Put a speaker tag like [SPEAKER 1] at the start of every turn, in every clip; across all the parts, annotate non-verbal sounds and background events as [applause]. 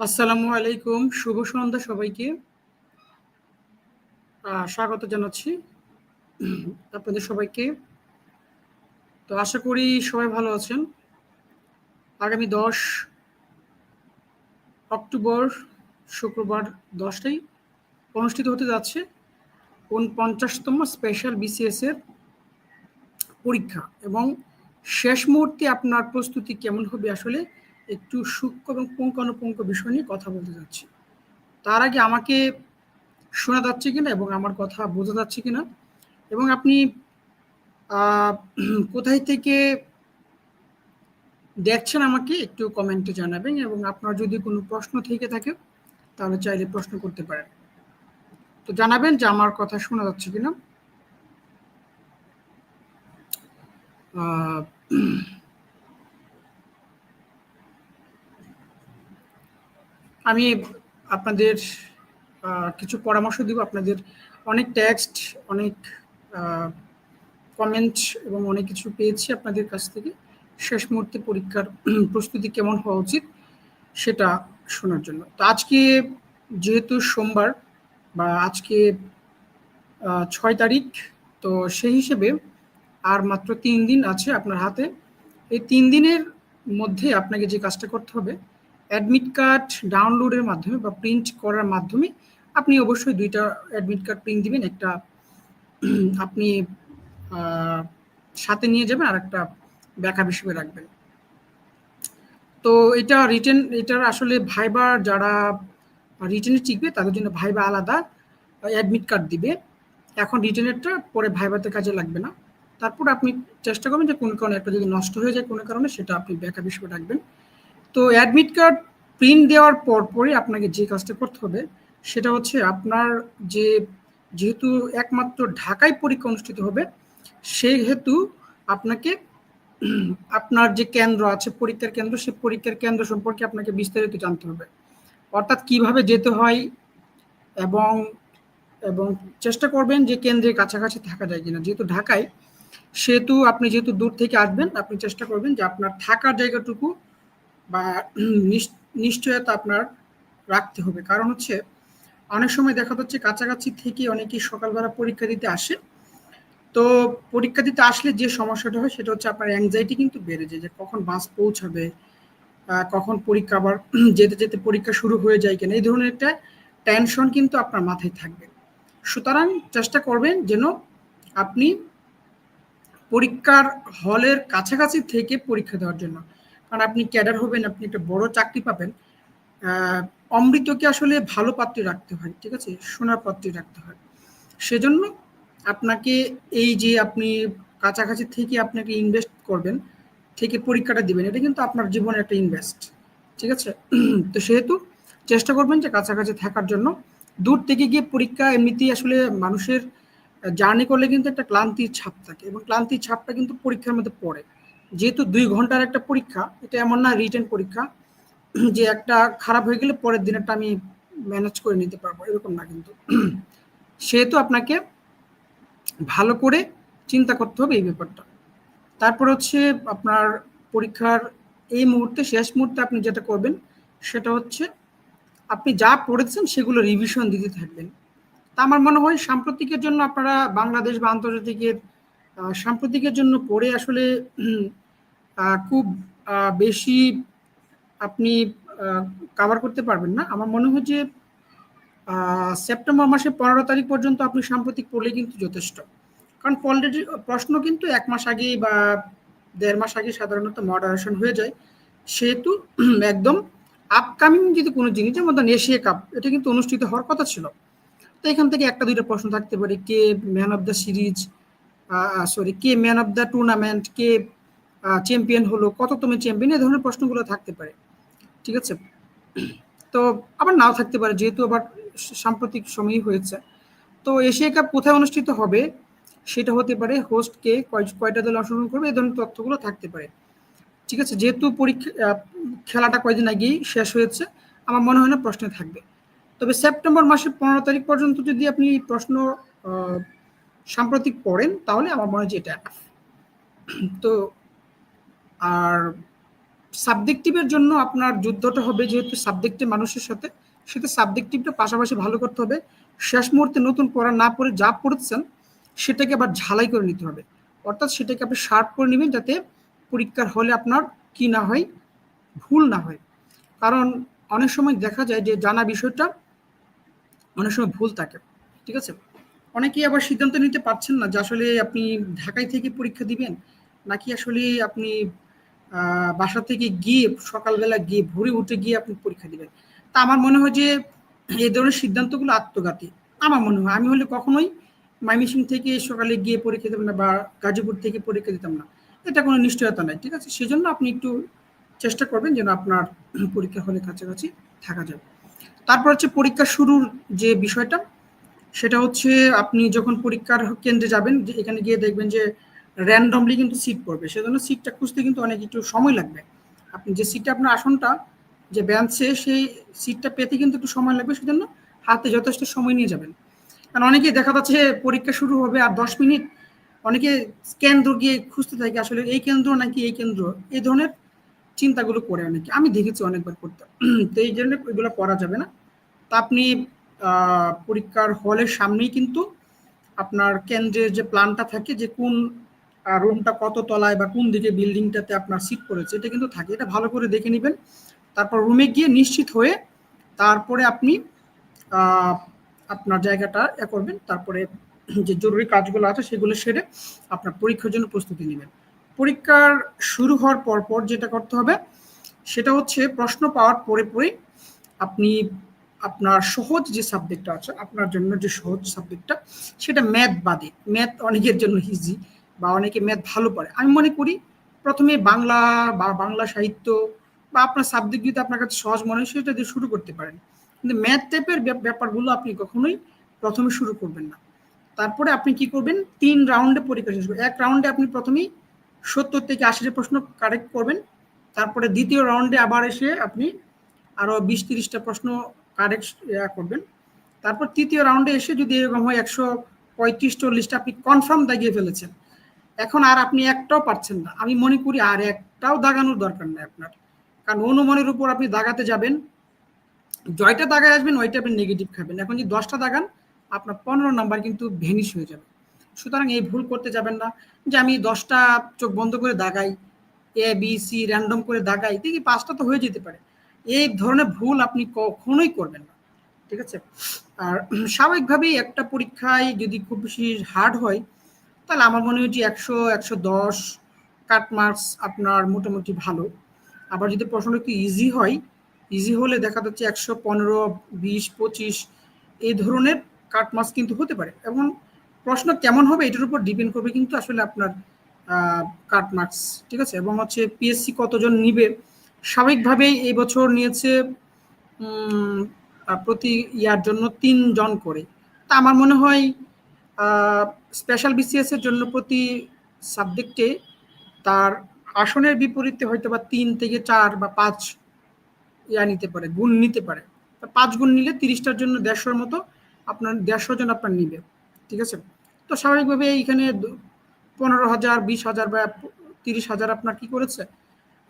[SPEAKER 1] আসসালামু আলাইকুম, শুভ সন্ধ্যা সবাইকে। স্বাগত জানাচ্ছি আপনাদের সবাইকে। তো আশা করি সবাই ভালো আছেন। আগামী দশ অক্টোবর, শুক্রবার দশটাই অনুষ্ঠিত হতে যাচ্ছে উনপঞ্চাশতম স্পেশাল বিসিএস এর পরীক্ষা। এবং শেষ মুহূর্তে আপনার প্রস্তুতি কেমন হবে আসলে একটু সূক্ষ্ম এবং পুঙ্খানুপুঙ্খ বিষয় নিয়ে কথা বলতে যাচ্ছি। তার আগে আমাকে শোনা যাচ্ছে কিনা এবং আমার কথা বোঝা যাচ্ছে কিনা? এবং আপনি কোথায় থেকে দেখছেন আমাকে একটু কমেন্টে জানাবেন এবং আপনার যদি কোনো প্রশ্ন থেকে থাকে, তাহলে চাইলে প্রশ্ন করতে পারেন। তো জানাবেন যে আমার কথা শোনা যাচ্ছে কিনা। আমি আপনাদের কিছু পরামর্শ দিব। আপনাদের অনেক টেক্সট অনেক কমেন্ট এবং অনেক কিছু পেয়েছি আপনাদের কাছ থেকে। শেষ মুহূর্তে পরীক্ষার [clears throat] প্রস্তুতি কেমন হওয়া উচিত সেটা শোনার জন্য। তো আজকে যেহেতু সোমবার বা আজকে ছয় তারিখ, তো সেই হিসেবে আর মাত্র তিন দিন আছে আপনার হাতে। এই তিন দিনের মধ্যে আপনাকে যে কাজটা করতে হবে অ্যাডমিট কার্ড ডাউনলোডের মাধ্যমে বা প্রিন্ট করার মাধ্যমে আপনি অবশ্যই দুইটা অ্যাডমিট কার্ড প্রিন্ট দিবেন। একটা [clears throat] আপনি সাথে নিয়ে যাবেন আর একটা ব্যাকআপ হিসেবে রাখবেন। তো এটা রিটেন এটার আসলে ভাইবার যারা রিটেনে টিকবে তাদের জন্য ভাইবা আলাদা অ্যাডমিট কার্ড দিবে। এখন রিটেনেরটা পরে ভাইবাতে কাজে লাগবে না। তারপর আপনি চেষ্টা করবেন যে কোনো কারণে, একটা যদি নষ্ট হয়ে যায় কোনো কারণে, সেটা আপনি ব্যাকআপ হিসেবে রাখবেন। তো অ্যাডমিট কার্ড প্রিন্ট দেওয়ার পর পরই আপনাকে যে কাজটা করতে হবে, সেটা হচ্ছে আপনার যে যেহেতু একমাত্র ঢাকায় পরীক্ষা অনুষ্ঠিত হবে, সেহেতু আপনাকে আপনার যে কেন্দ্র আছে, পরীক্ষার কেন্দ্র সেই পরীক্ষার কেন্দ্র সম্পর্কে আপনাকে বিস্তারিত জানতে হবে। অর্থাৎ কীভাবে যেতে হয় এবং এবং চেষ্টা করবেন যে কেন্দ্রের কাছাকাছি থাকা যায় কিনা। যেহেতু ঢাকায়, সেহেতু আপনি যেহেতু দূর থেকে আসবেন, আপনি চেষ্টা করবেন যে আপনার থাকার জায়গাটুকু বা [clears throat] নিশ্চয়তা আপনার রাখতে হবে। কারণ হচ্ছে অনেক সময় দেখা যাচ্ছে কাছাকাছি থেকে অনেকেই সকালবেলা পরীক্ষা দিতে আসে। তো পরীক্ষা দিতে আসলে যে সমস্যাটা হয় সেটা হচ্ছে আপনার অ্যাংজাইটি কিন্তু বেড়ে যায় যে কখন বাস পৌঁছাবে কখন পরীক্ষা আবার [clears throat] যেতে যেতে পরীক্ষা শুরু হয়ে যায় কিনা, এই ধরনের একটা টেনশন কিন্তু আপনার মাথায় থাকবে। সুতরাং চেষ্টা করবেন যেন আপনি পরীক্ষার হলের কাছাকাছি থেকে পরীক্ষা দেওয়ার জন্য। কারণ আপনি ক্যাডার হবেন, আপনি একটা বড় চাকরি পাবেন। অমৃতকে আসলে ভালো পাত্রে রাখতে হয়, ঠিক আছে? সোনার পাত্রে রাখতে হয়। সেজন্য আপনাকে এই যে আপনি কাছাকাছি থেকে আপনাকে ইনভেস্ট করবেন, থেকে পরীক্ষাটা দিবেন, এটা কিন্তু আপনার জীবনের একটা ইনভেস্ট ঠিক আছে? [clears throat] তো সেহেতু চেষ্টা করবেন যে কাছাকাছি থাকার জন্য। দূর থেকে গিয়ে পরীক্ষা এমনিতেই আসলে মানুষের জার্নি করলে কিন্তু একটা ক্লান্তির ছাপ থাকে এবং ক্লান্তির ছাপটা কিন্তু পরীক্ষার মধ্যে পড়ে। যেহেতু দুই ঘণ্টার একটা পরীক্ষা, এটা এমন না রিটেন পরীক্ষা, যে একটা খারাপ হয়ে গেলে পরের দিনেরটা আমি ম্যানেজ করে নিতে পারব, এরকম না কিন্তু। সেহেতু আপনাকে ভালো করে চিন্তা করতে হবে এই ব্যাপারটা। তারপর হচ্ছে আপনার পরীক্ষার এই মুহূর্তে, শেষ মুহূর্তে আপনি যেটা করবেন, সেটা হচ্ছে আপনি যা পড়েছেন সেগুলো রিভিশন দিতে থাকবেন। তা আমার মনে হয় সাম্প্রতিকের জন্য আপনারা বাংলাদেশ বা আন্তর্জাতিকের সাম্প্রতিকের জন্য পড়ে আসলে খুব বেশি আপনি কাভার করতে পারবেন না। আমার মনে হয় যে সেপ্টেম্বর মাসের পনেরো তারিখ পর্যন্ত আপনি সাম্প্রতিক পড়লে কিন্তু যথেষ্ট। কারণ অলরেডি প্রশ্ন কিন্তু এক মাস আগেই বা দেড় মাস আগে সাধারণত মডারেশন হয়ে যায়। সেহেতু একদম আপকামিং যদি কোনো জিনিস যেমন ধরেন এশিয়া কাপ, এটা কিন্তু অনুষ্ঠিত হওয়ার কথা ছিল। তো এখান থেকে একটা দুইটা প্রশ্ন থাকতে পারে, কে man of the series sorry K man of the tournament কে চ্যাম্পিয়ন হলো কত তুমি চ্যাম্পিয়ন এই ধরনের প্রশ্নগুলো থাকতে পারে। ঠিক আছে? তো আবার নাও থাকতে পারে, যেহেতু আবার সাম্প্রতিক সময়ই হয়েছে। তো এশিয়া কাপ কোথায় অনুষ্ঠিত হবে? সেটা হতে পারে হোস্টকে কয়টা দল অংশগ্রহণ করবে, এই ধরনের তথ্যগুলো থাকতে পারে। ঠিক আছে? যেহেতু পরীক্ষা খেলাটা কয়দিন আগেই শেষ হয়েছে, আমার মনে হয় না প্রশ্নে থাকবে। তবে সেপ্টেম্বর মাসের পনেরো তারিখ পর্যন্ত যদি আপনি প্রশ্ন সাম্প্রতিক পড়েন, তাহলে আমার মনে হয় যে এটা তো আর সাবজেক্টিভের জন্য আপনার যুদ্ধটা হবে যেহেতু সাবজেক্টিভ মানুষের সাথে, সেটা সাবজেক্টিভটা পাশাপাশি ভালো করতে হবে। শেষ মুহূর্তে নতুন পড়া না পড়ে যা পড়েছেন, সেটাকে আবার ঝালাই করে নিতে হবে। অর্থাৎ সেটাকে আপনি শার্প করে নেবেন যাতে পরীক্ষার হলে আপনার কি না হয়, ভুল না হয়। কারণ অনেক সময় দেখা যায় যে জানা বিষয়টা অনেক সময় ভুল থাকে, ঠিক আছে? অনেকেই আবার সিদ্ধান্ত নিতে পারছেন না যে আসলে আপনি ঢাকায় থেকে পরীক্ষা দিবেন, নাকি আসলে আপনি বাসা থেকে গিয়ে সকালবেলা গিয়ে ভোরে উঠে গিয়ে আপনি পরীক্ষা দিবেন। তা আমার মনে হয় যে এই ধরনের সিদ্ধান্তগুলো আত্মঘাতী। আমার মনে হয়, আমি হলে কখনোই মাইমিসিং থেকে সকালে গিয়ে পরীক্ষা দেবেন না বা গাজীপুর থেকে পরীক্ষা দিতাম না। এটা কোনো নিশ্চয়তা নাই, ঠিক আছে? সেজন্য আপনি একটু চেষ্টা করবেন যেন আপনার পরীক্ষা হলে কাছাকাছি থাকা যাবে তারপর হচ্ছে পরীক্ষা শুরুর যে বিষয়টা সেটা হচ্ছে আপনি যখন পরীক্ষার কেন্দ্রে যাবেন এখানে গিয়ে দেখবেন যে র্যান্ডমলি কিন্তু সিট পড়বে। সেজন্য সিটটা খুঁজতে কিন্তু অনেক একটু সময় লাগবে। আপনি যে সিটটা আপনার আসনটা, যে বেঞ্চে সেই সিটটা পেতে কিন্তু একটু সময় লাগবে। সেজন্য হাতে যথেষ্ট সময় নিয়ে যাবেন। কারণ অনেকেই দেখা যাচ্ছে পরীক্ষা শুরু হবে আর দশ মিনিট। অনেকে কেন্দ্র গিয়ে খুঁজতে থাকে, আসলে এই কেন্দ্র নাকি এই কেন্দ্র? এই ধরনের চিন্তাগুলো করে অনেকে। আমি দেখেছি অনেকবার করতে। তো এই জন্য এগুলো করা যাবে না। তা আপনি পরীক্ষার হলের সামনেই কিন্তু আপনার কেন্দ্রের যে প্ল্যানটা থাকে যে কোন রুমটা কত তলায় বা কোন দিকে বিল্ডিংটাতে আপনার সিট পড়েছে, এটা কিন্তু থাকে। এটা ভালো করে দেখে নেবেন। তারপর রুমে গিয়ে নিশ্চিত হয়ে তারপরে আপনি আপনার জায়গাটা এ করবেন। তারপরে যে জরুরি কাজগুলো আছে সেগুলো সেরে আপনার পরীক্ষার জন্য প্রস্তুতি নেবেন। পরীক্ষার শুরু হওয়ার পর পর যেটা করতে হবে, সেটা হচ্ছে প্রশ্ন পাওয়ার পরে পরে আপনি আপনার সহজ যে সাবজেক্টটা আছে, আপনার জন্য যে সহজ সাবজেক্টটা সেটা ম্যাথ বাদে। ম্যাথ অনেকের জন্য ইজি বা অনেকে ম্যাথ ভালো পারে আমি মনে করি প্রথমে বাংলা বা বাংলা সাহিত্য বা আপনার সাবজেক্ট যদি আপনার কাছে সহজ মনে হয়, সেটা দিয়ে শুরু করতে পারেন। কিন্তু ম্যাথ টাইপের ব্যাপারগুলো আপনি কখনোই প্রথমে শুরু করবেন না। তারপরে আপনি কি করবেন? তিন রাউন্ডে পরীক্ষা শেষ করবেন। এক রাউন্ডে আপনি প্রথমেই সত্তর থেকে আশিটা প্রশ্ন কারেক্ট করবেন। তারপরে দ্বিতীয় রাউন্ডে আবার এসে আপনি আরও বিশ তিরিশটা প্রশ্ন কারেক্ট করবেন। তারপর তৃতীয় রাউন্ডে এসে যদি এরকম হয় একশো পঁয়ত্রিশ চল্লিশটা আপনি কনফার্ম দাগিয়ে ফেলেছেন। এখন আর আপনি একটাও পারছেন না। আমি মনে করি আর একটাও দাগানোর দরকার নেই আপনার। কারণ অনুমানের উপর আপনি দাগাতে যাবেন। জয়টা দাগায় আসবেন, ওইটা আপনি নেগেটিভ খাবেন। এখন যদি দশটা দাগান, আপনার পনেরো নাম্বার কিন্তু ভেনিশ হয়ে যাবে। সুতরাং এই ভুল করতে যাবেন না। যে আমি দশটা চোখ বন্ধ করে দাগাই এ বি সি র্যান্ডম করে দাগাই, দেখি পাঁচটা তো হয়ে যেতে পারে। এই ধরনের ভুল আপনি কখনোই করবেন না, ঠিক আছে? আর স্বাভাবিকভাবেই একটা পরীক্ষায় যদি খুব বেশি হার্ড হয়, তাহলে আমার মনে হয় যে একশো একশো দশ কাট মার্কস আপনার মোটামুটি ভালো। আবার যদি প্রশ্নটা একটু ইজি হয় ইজি হলে দেখা যাচ্ছে একশো পনেরো, বিশ, পঁচিশ, এই ধরনের কাট মার্কস কিন্তু হতে পারে। এবং প্রশ্ন কেমন হবে এটার উপর ডিপেন্ড করবে কিন্তু আসলে আপনার কাট মার্কস ঠিক আছে? এবং হচ্ছে পিএসসি কতজন নিবে স্বাভাবিকভাবেই এই বছর নিয়েছে প্রতি ইয়ার জন্য তিনজন করে। তা আমার মনে হয় স্পেশাল বিসিএস এর জন্য প্রতি সাবজেক্টে তার আসনের বিপরীতে হয়তো বা তিন থেকে চার বা পাঁচ ইয়া নিতে পারে, গুণ নিতে পারে। পাঁচ গুণ নিলে তিরিশটার জন্য দেড়শোর মতো আপনার, দেড়শো জন আপনার নিবে, ঠিক আছে? তো স্বাভাবিকভাবে এইখানে পনেরো হাজার, বিশ হাজার বা তিরিশ হাজার আপনার কি করেছে?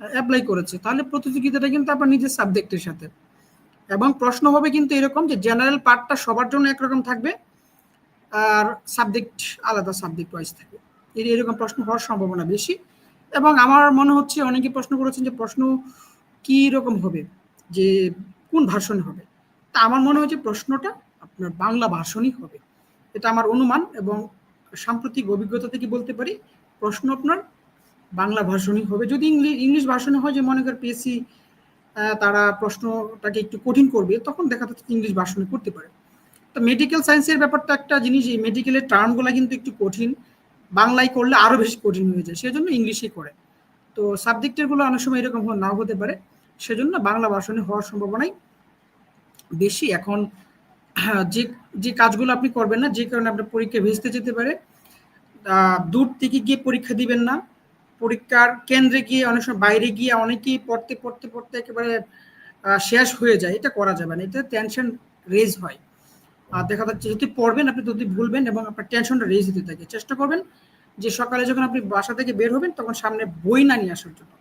[SPEAKER 1] অ্যাপ্লাই করেছে, তাহলে প্রতিযোগিতাটা কিন্তু আপনার নিজের সাবজেক্টের সাথে। এবং প্রশ্ন হবে কিন্তু এরকম যে জেনারেল পার্টটা সবার জন্য একরকম থাকবে, আর সাবজেক্ট আলাদা সাবজেক্ট ওয়াইজ থাকবে। এর এরকম প্রশ্ন হওয়ার সম্ভাবনা বেশি। এবং আমার মনে হচ্ছে অনেকে প্রশ্ন করেছেন যে প্রশ্ন কি রকম হবে, যে কোন ভাষণ হবে। তা আমার মনে হচ্ছে প্রশ্নটা আপনার বাংলা ভাষণই হবে। এটা আমার অনুমান এবং সাম্প্রতিক অভিজ্ঞতা থেকে বলতে পারি, প্রশ্ন আপনার বাংলা ভাষণই হবে। যদি ইংলিশ ইংলিশ ভাষণে হয় যে মনে কর পিএসসি তারা প্রশ্নটাকে একটু কঠিন করবে, তখন দেখা যাচ্ছে ইংলিশ ভাষণে করতে পারে। তো মেডিকেল সায়েন্সের ব্যাপারটা একটা জিনিস, এই মেডিকেলের টার্মগুলো কিন্তু একটু কঠিন। বাংলায় করলে আরও বেশি কঠিন হয়ে যায়, সেজন্য ইংলিশে করে। তো সাবজেক্টেরগুলো অনেক সময় এরকম নাও হতে পারে। সেজন্য বাংলা ভাষণে হওয়ার সম্ভাবনাই বেশি। এখন, যে যে কাজগুলো আপনি করবেন না, যে কারণে আপনার পরীক্ষা ভেস্তে যেতে পারে দূর থেকে গিয়ে পরীক্ষা দিবেন না। পরীক্ষার কেন্দ্রে গিয়ে, অনেক সময় বাইরে গিয়ে অনেকেই পড়তে পড়তে পড়তে একেবারে শেষ হয়ে যায়। এটা করা যাবে না। এটা টেনশন রেজ হয়। আর দেখা যাচ্ছে, যদি পড়বেন, আপনি যদি ভুলবেন এবং আপনার টেনশনটা রেজ হতে থাকে, চেষ্টা করবেন যে সকালে যখন আপনি বাসা থেকে বের হবেন, তখন সামনে বই না নিয়ে আসার জন্য।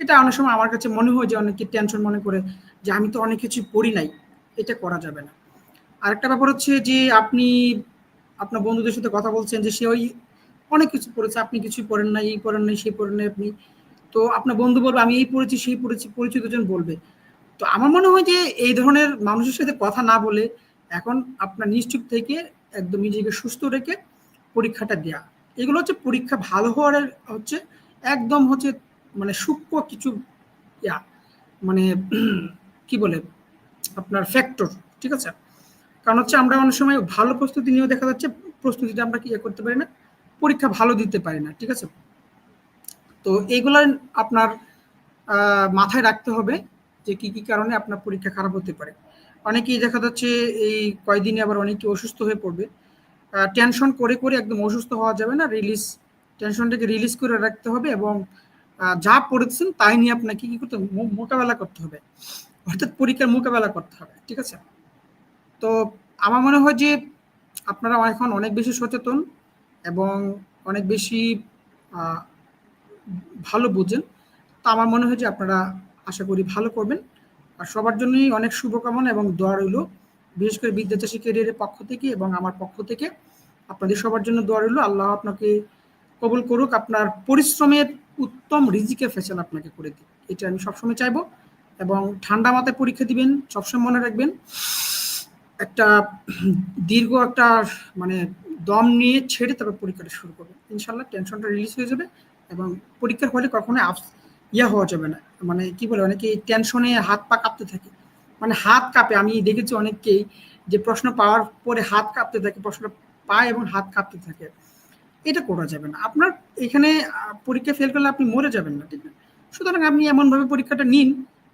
[SPEAKER 1] এটা অনেক সময় আমার কাছে মনে হয় যে অনেকে টেনশন মনে করে যে আমি তো অনেক কিছু পড়ি নাই। এটা করা যাবে না। আরেকটা ব্যাপার হচ্ছে যে আপনি, আপনার বন্ধুদের সাথে কথা বলছেন যে সে ওই অনেক কিছু পড়েছে, আপনি কিছুই পড়েন নাই, এই পড়েন নাই, সেই পড়েন নাই আপনি। তো আপনার বন্ধু বলবে, আমি এই পড়েছি, সেই পড়েছি, পরিচিত জন বলবে। তো আমার মনে হয় যে এই ধরনের মানুষের সাথে কথা না বলে এখন আপনার নিশ্চুপ থেকে একদম নিজেকে সুস্থ রেখে পরীক্ষাটা দেয়া। এগুলো হচ্ছে পরীক্ষা ভালো হওয়ার হচ্ছে একদম হচ্ছে মানে সূক্ষ্ম কিছু ইয়া মানে কি বলে, আপনার ফ্যাক্টর ঠিক আছে? কারণ হচ্ছে আমরা অনেক সময় ভালো প্রস্তুতি নিয়েও দেখা যাচ্ছে, প্রস্তুতিটা আমরা কি ইয়ে করতে পারি না? পরীক্ষা ভালো দিতে পারি না, ঠিক আছে? তো এইগুলো আপনার মাথায় রাখতে হবে যে কি কি কারণে আপনার পরীক্ষা খারাপ হতে পারে। অনেকেই দেখা যাচ্ছে এই কয়দিনে আবার অনেকে অসুস্থ হয়ে পড়বে। টেনশন করে করে একদম অসুস্থ হওয়া যাবে না রিলিজ টেনশনটাকে রিলিজ করে রাখতে হবে এবং যা পড়েছেন তাই নিয়ে আপনাকে কি করতে মোকাবেলা করতে হবে। অর্থাৎ পরীক্ষার মোকাবেলা করতে হবে, ঠিক আছে? তো আমার মনে হয় যে আপনারা এখন অনেক বেশি সচেতন এবং অনেক বেশি ভালো বোঝেন। তো আমার মনে হয় যে আপনারা আশা করি ভালো করবেন। আর সবার জন্যই অনেক শুভকামনা এবং দোয়া রইল বিশেষ করে বিদ্যাচাষী ক্যারিয়ারের পক্ষ থেকে এবং আমার পক্ষ থেকে। আপনাদের সবার জন্য দোয়া রইল। আল্লাহ আপনাকে কবুল করুক, আপনার পরিশ্রমের উত্তম রিজিকের ফেসেল আপনাকে করে দিক। এটা আমি সবসময় চাইব এবং ঠান্ডা মাথায় পরীক্ষা দিবেন, সবসময় মনে রাখবেন। একটা দীর্ঘ একটা মানে দম নিয়ে ছেড়ে তারপর পরীক্ষাটা শুরু করবে। ইনশাল্লাহ টেনশনটা রিলিজ হয়ে যাবে এবং পরীক্ষার ফলে কখনোই আপ ইয়া হওয়া যাবে না। মানে কি বলে, অনেকে টেনশনে হাত পা কাঁপতে থাকে। মানে হাত কাঁপে, আমি দেখেছি অনেককেই যে প্রশ্ন পাওয়ার পরে হাত কাঁপতে থাকে প্রশ্নটা পায় এবং হাত কাঁপতে থাকে। এটা করা যাবে না। আপনার এখানে পরীক্ষা ফেল করলে আপনি মরে যাবেন না, ঠিক না? সুতরাং আপনি এমনভাবে পরীক্ষাটা নিন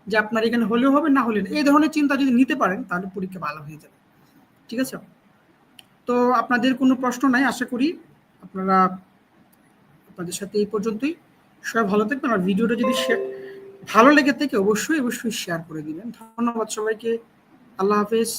[SPEAKER 1] যে আপনার এখানে হলেও হবে, না হলে এই ধরনের চিন্তা যদি নিতে পারেন, তাহলে পরীক্ষা ভালো হয়ে যাবে। ঠিক আছে? তো আপনাদের কোনো প্রশ্ন নাই, আশা করি আপনারা আপনাদের সাথে এই পর্যন্তই। সবাই ভালো থাকবেন আর ভিডিওটা যদি ভালো লেগে থাকে, অবশ্যই অবশ্যই শেয়ার করে দিবেন। ধন্যবাদ সবাইকে। আল্লাহ হাফেজ।